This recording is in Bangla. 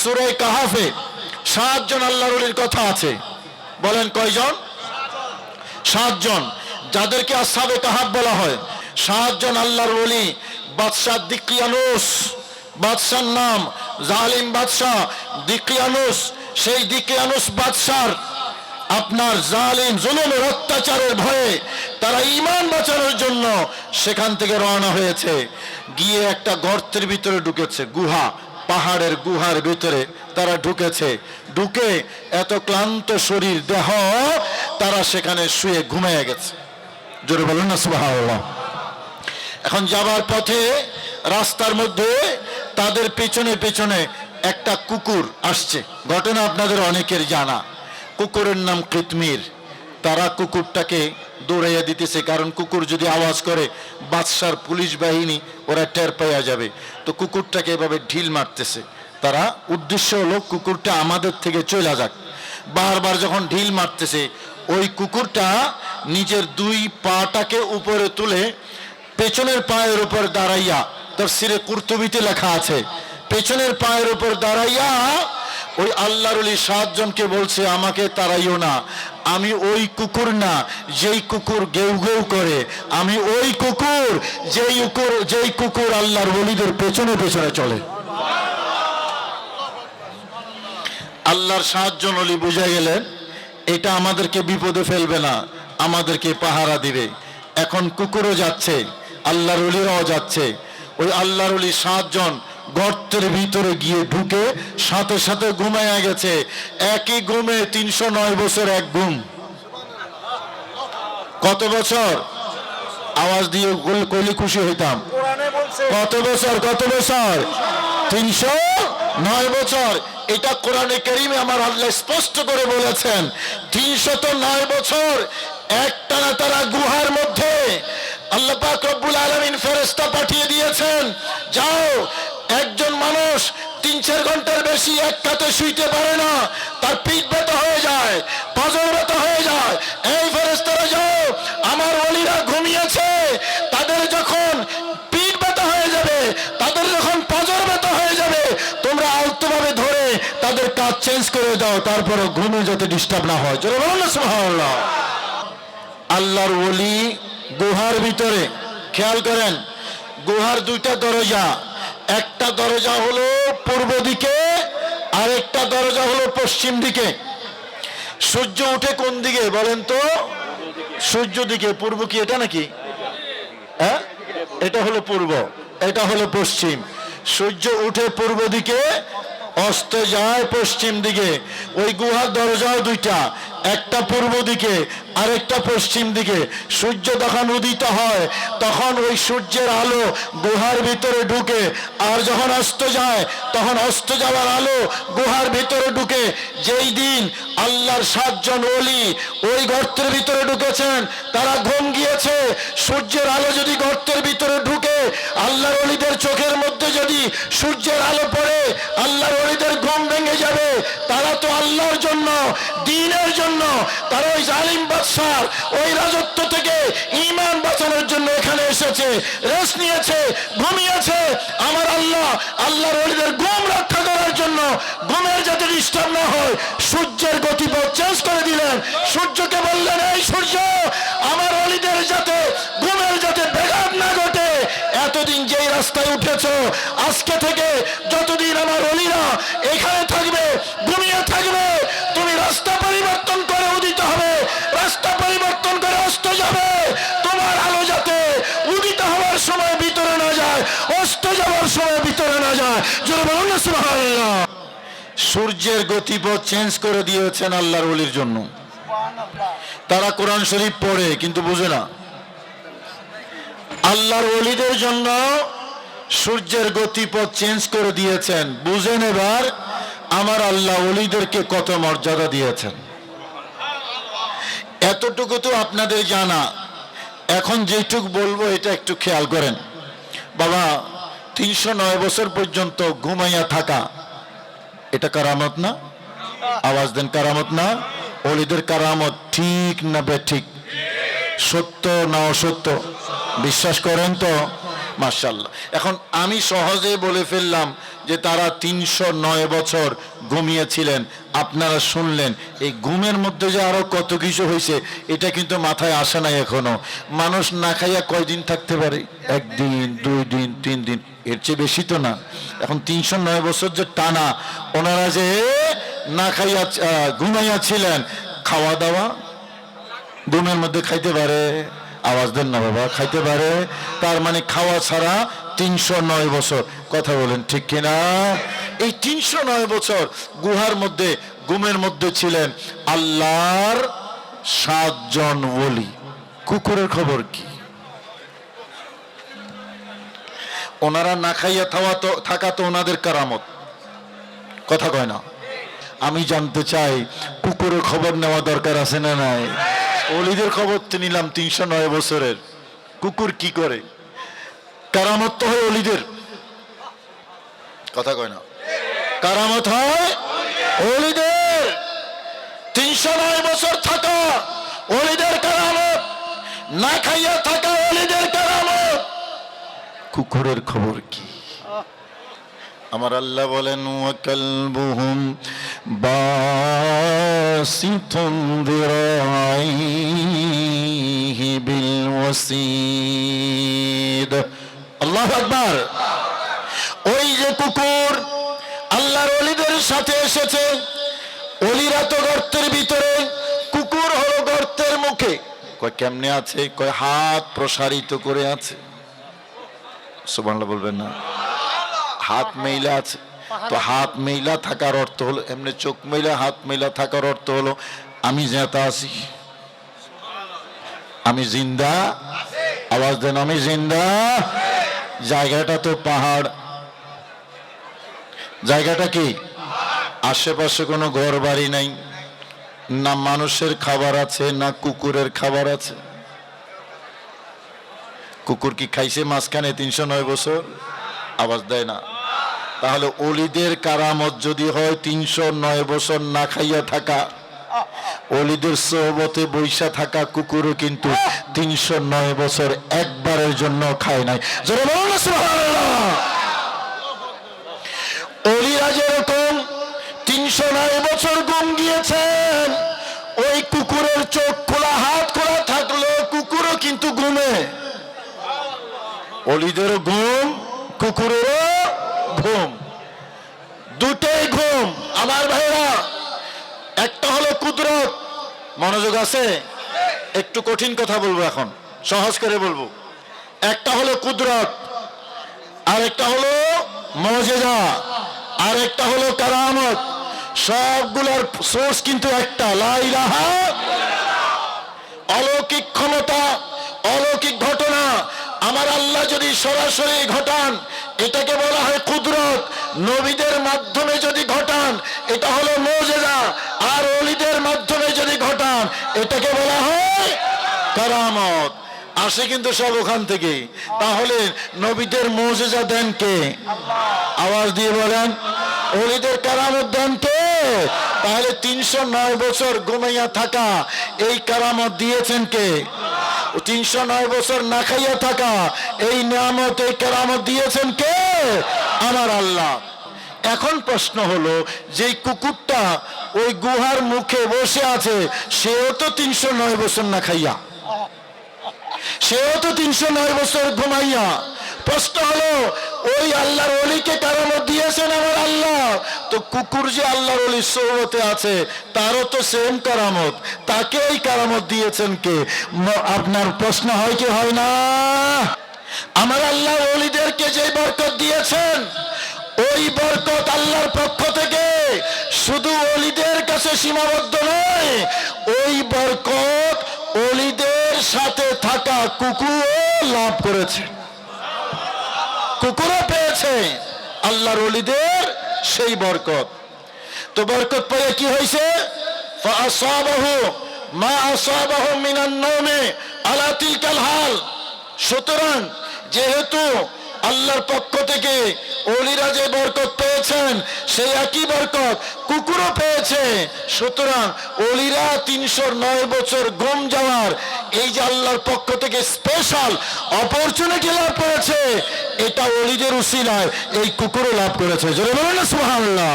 সুরে কাহাফে সাতজন আল্লাহর ওলির কথা আছে। বলেন কয়জন? সাতজন। যাদেরকে আসাবে কাহাব বলা হয়, সাতজন আল্লাহর ওলি, বাদশাহ দিকিয়ানুস বাদশার নাম, জালিম বাদশাহ দিকিয়ানুস সেই দিকিয়ানুস বাদশার আপনার জালিম, জুলুমের অত্যাচারের ভয়ে তারা ইমান বাঁচানোর জন্য সেখান থেকে রওনা হয়েছে। গিয়ে একটা গর্তের ভিতরে ঢুকেছে, গুহা। পাহাড়ের গুহার ভিতরে তারা ঢুকেছে। ঢুকে এত ক্লান্ত শরীর দেহ তারা সেখানে শুয়ে ঘুমিয়ে গেছে। জোরে বলুন না, সুবহানাল্লাহ। এখন যাবার পথে রাস্তার মধ্যে তাদের পেছনে পেছনে একটা কুকুর আসছে। ঘটনা আপনাদের অনেকের জানা। কুকুরের নাম কৃতমির। তারা কুকুরটাকে দৌড়াইয়া দিতেছে, কারণ কুকুর যদি আওয়াজ করে, বাদশার পুলিশ বাহিনী ওরা টের পাইয়া যাবে। তো কুকুরটাকে এভাবে ঢিল মারতেছে। তারা উদ্দেশ্য হলো কুকুরটা আমাদের থেকে চলে যাক। বারবার যখন ঢিল মারতেছে, ওই কুকুরটা নিজের দুই পাটাকে উপরে তুলে পেছনের পায়ের উপর দাঁড়াইয়া, তার সিরে কুর্তুবিতে লেখা আছে, পেছনের পায়ের উপর দাঁড়াইয়া ওই আল্লাহর অলি সাতজনকে বলছে, আমাকে তাড়াইও না। আমি ওই কুকুর না, যেই কুকুর গেউ গেউ করে। আমি ওই কুকুর, যেই কুকুর যেই কুকুর আল্লাহর অলিদের পেছনে পেছনে চলে। আল্লাহর সাতজন অলি বুঝে গেলেন এটা আমাদেরকে বিপদে ফেলবে না, আমাদেরকে পাহারা দিবে। এখন কুকুরও যাচ্ছে, আল্লাহর অলিরাও যাচ্ছে। ওই আল্লাহর অলি সাতজন গর্তের ভিতরে গিয়ে ঢুকে সাথে সাথে ঘুমাইয়া গেছে। একই ঘুমে তিনশো নয় বছর এক ঘুম। কত বছর? আওয়াজ দিয়ে কইলে- কইলে খুশি হইতাম। কত বছর? কত বছর? তিনশো নয় বছর। এটা কোরআনে কেরিমে আমার আল্লাহ স্পষ্ট করে বলেছেন। তিনশত নয় বছর একটানা তারা গুহার মধ্যে। আল্লাহ পাক রব্বুল আলমিন ফেরেস্তা পাঠিয়ে দিয়েছেন। যাও একজন মানুষ তিন চার ঘণ্টার বেশি এক কাতে শুইতে পারে না। তার পিঠ ব্যথা হয়ে যায়, পাজর ব্যথা হয়ে যায়। এই ফেরেস্তারা যাও, আমার অলিরা ঘুমিয়েছে। তাদের যখন পিঠ ব্যথা হয়ে যাবে, তাদের যখন পাজর ব্যথা হয়ে যাবে, তোমরা আলতোভাবে ধরে তাদের কাজ চেঞ্জ করে দাও তারপরে ঘুমে যাতে ডিস্টার্ব না হয়। চলো বলুন না আল্লাহর ওলি গুহার ভিতরে, খেয়াল করেন, গুহার দুইটা দরজা। একটা দরজা হলো পূর্ব দিকে আর একটা দরজা হলো পশ্চিম দিকে। সূর্য উঠে কোন দিকে বলেন তো? সূর্য দিকে, পূর্ব কি এটা নাকি? হ্যাঁ? এটা হলো পূর্ব, এটা হলো পশ্চিম। সূর্য উঠে পূর্ব দিকে, অস্ত যায় পশ্চিম দিকে। ওই গুহার দরজাও দুইটা। একটা পূর্ব দিকে, আরেকটা পশ্চিম দিকে। সূর্য যখন উদিত হয়, তখন ওই সূর্যের আলো গুহার ভিতরে ঢুকে, আর যখন অস্ত যায়, তখন অস্ত যাওয়ার আলো গুহার ভিতরে ঢুকে। যেই দিন আল্লাহর সাতজন ওলি ওই গর্তের ভিতরে ঢুকেছেন, তারা ঘুম গিয়েছে। সূর্যের আলো যদি গর্তের ভিতরে ঢুকে, আল্লাহর অলিদের চোখের মধ্যে যদি সূর্যের আলো পড়ে, আল্লাহর অলিদের ঘুম ভেঙে যাবে। তারা তো আল্লাহর জন্য, দিনের জন্য, তারা ওই জালিম বাদশার, ওই রাজত্ব থেকে ইমান বাঁচানোর জন্য এখানে এসেছে, রেস্ট নিয়েছে, ঘুমিয়েছে। আমার আল্লাহ, আল্লাহর অলিদের ঘুম রক্ষা করার জন্য ঘুমের যাতে ডিস্টার্ব না হয়, সূর্যের গতিপথ চেঞ্জ করে দিলেন। সূর্যকে বললেন, এই সূর্য, আমার অলিদের যাতে এতদিন যেই রাস্তায় উঠেছ, আজকে থেকে যতদিন আমার অলিরা এখানে থাকবে, ঘুমিয়ে থাকবে, তুমি রাস্তা পরিবর্তন করে উদিত হবে, রাস্তা পরিবর্তন করে অস্ত যাবে, তোমার আলো যাতে উদিত হওয়ার সময় ভিতরে না যায়, অস্ত যাওয়ার সময় ভিতরে না যায়। জোরে বলুন না সূর্যের গতিপথ চেঞ্জ করে দিয়েছেন আল্লাহর ওলির জন্য। তারা কোরআন শরীফ পড়ে, কিন্তু বুঝে না। আল্লাহর অলিদের জন্য সূর্যের গতিপথ চেঞ্জ করে দিয়েছেন। বুঝেন এবার, আমার আল্লাহ অলিদেরকে কত মর্যাদা দিয়েছেন। এতটুকু তো আপনাদের জানা। এখন যেটুক বলব, এটা একটু খেয়াল করেন। বাবা, তিনশো নয় বছর পর্যন্ত ঘুমাইয়া থাকা, এটা কারামত না? আওয়াজ দেন, কারামত না? অলিদের কারামত ঠিক না বে ঠিক? সত্য না অসত্য? বিশ্বাস করেন তো? মার্শাল্লাহ এখন আমি সহজে বলে ফেললাম যে তারা তিনশো নয় বছর ঘুমিয়েছিলেন। আপনারা শুনলেন, এই ঘুমের মধ্যে যে আরও কত কিছু হয়েছে, এটা কিন্তু মাথায় আসে নাই এখনও। মানুষ না খাইয়া কয়দিন থাকতে পারে? একদিন, দুই দিন, তিন দিন, এর চেয়ে বেশি তো না। এখন তিনশো নয় বছর যে টানা, ওনারা যে না খাইয়া ঘুমাইয়াছিলেন খাওয়া দাওয়া ঘুমের মধ্যে খাইতে পারে? আওয়াজ দেন না বাবা, খাইতে পারে, তার মানে খাওয়া ছাড়া তিনশো নয় বছর। কথা বলেন, ঠিক কিনা এই তিনশো নয় বছর গুহার মধ্যে, গুমের মধ্যে ছিলেন আল্লাহর সাতজন ওলি। কুকুরের খবর কি? ওনারা না খাইয়া থাওয়া তো থাকা তো ওনাদের কারামত। কথা কয় না। আমি জানতে চাই, কুকুরের খবর নেওয়া দরকার আছে না নাই? অলিদের খবর নিলাম তিনশো নয় বছরের। কুকুর কি করে? কারামত হয় অলিদের। কথা কয় না। কারামত হয় অলিদের। তিনশো নয় বছর থাকা অলিদের কারামত। না খাইয়া থাকা অলিদের কারামত। কুকুরের খবর কি? আমার আল্লাহ বলেন বাসিতুন দিরাইহি বিল ওই যে কুকুর আল্লাহর ওলিদের সাথে এসেছে। অলিরা তো গর্তের ভিতরে, কুকুর হলো গর্তের মুখে। কয়, কেমনে আছে? কয়, হাত প্রসারিত করে আছে। সুবহানাল্লাহ বলবেন না। হাত মেইলা আছে। তো হাত মেইলা থাকার অর্থ হলো, এমনি চোখ মেইলা, হাত মেইলা থাকার অর্থ হলো, আমি জেতা আছি। আমি জিন্দা। আওয়াজ দেন, আমি জিন্দা। জায়গাটা তো পাহাড়। জায়গাটা কি? আশেপাশে কোনো ঘর বাড়ি নাই। না মানুষের খাবার আছে, না কুকুরের খাবার আছে। কুকুর কি খাইছে মাঝখানে তিনশো নয় বছর? আওয়াজ দেয় না। তাহলে অলিদের কারামত যদি হয় তিনশো নয় বছর না খাইয়া থাকা। অলিদের সোহবতে বৈশা থাকা কুকুরও কিন্তু তিনশো নয় বছর একবারের জন্য খায় নাই। অলিরা যেরকম তিনশো নয় বছর গুম গিয়েছেন, ওই কুকুরের চোখ খোলা, হাত খোলা থাকল কুকুরও কিন্তু ঘুমে। অলিদেরও ঘুম, কুকুরেরও দুটোই ঘুম। আমার ভাইরা, একটা হলো কুদরত। মনোযোগ আছে? একটু কঠিন কথা বলব এখন। সহজ করে বলব। একটা হলো কুদরত আর একটা হলো মজেদা আর একটা হলো কারামত। সবগুলোর সোর্স কিন্তু একটা। লাইলাহা অলৌকিক ক্ষমতা, অলৌকিক ঘটনা আমার আল্লাহ যদি সরাসরি ঘটান, এটাকে বলা হয় কুদরত। নবীদের মাধ্যমে যদি ঘটান, এটা হলো মৌজেজা। আর অলিদের মাধ্যমে যদি ঘটান, এটাকে বলা হয় কারামত। আসে কিন্তু সব ওখান থেকে। তাহলে নবীদের মৌজেজা দেন কে? আওয়াজ দিয়ে বলেন, অলিদের কারামত দেন কে? তাহলে তিনশো নয় বছর ঘুমাইয়া থাকা, এই কারামত দিয়েছেন কে? তিনশো নয় বছর না খাইয়া থাকা, এই নিয়ামত, এই কেরামত দিয়েছেন কে? আমার আল্লাহ। এখন প্রশ্ন হলো যে কুকুরটা ওই গুহার মুখে বসে আছে, সেও তো তিনশো নয় বছর না খাইয়া। সেও তো তিনশো নয় বছর ঘুমাইয়া। প্রশ্ন হলো ওই আল্লাহর অলিকে কারামত দিয়েছেন আমার আল্লাহ। তো কুকুর যে আল্লাহর অলির সৌরতে আছে, তারও তো সেম কারামত। তাকে এই কারামত দিয়েছেন কে? আপনার প্রশ্ন হয় কি হয় না? আমার আল্লাহ অলিদেরকে যে বরকত দিয়েছেন, ওই বরকত আল্লাহর পক্ষ থেকে শুধু অলিদের কাছে সীমাবদ্ধ নয়, ওই বরকত অলিদের সাথে থাকা কুকুরও লাভ করেছে। কুকুরও পেয়েছে। আল্লাহর অলিদের সেই বরকত। তো বরকত পেয়ে কি হয়েছে? মা আসাবাহু মিনান নওমে আলা তিলকাল হাল। সুতরাং যেহেতু আল্লাহর পক্ষ থেকে অলিরা যে বরকত পেয়েছেন, সেই একই বরকত কুকুরও পেয়েছে। সুতরাং অলিরা তিনশো নয় বছর গম যাওয়ার এই যে আল্লাহর পক্ষ থেকে স্পেশাল অপরচুনিটি লাভ করেছে এটা অলিদের উসিলায় এই কুকুরও লাভ করেছে। জোরে বলেন না সুবহানাল্লাহ।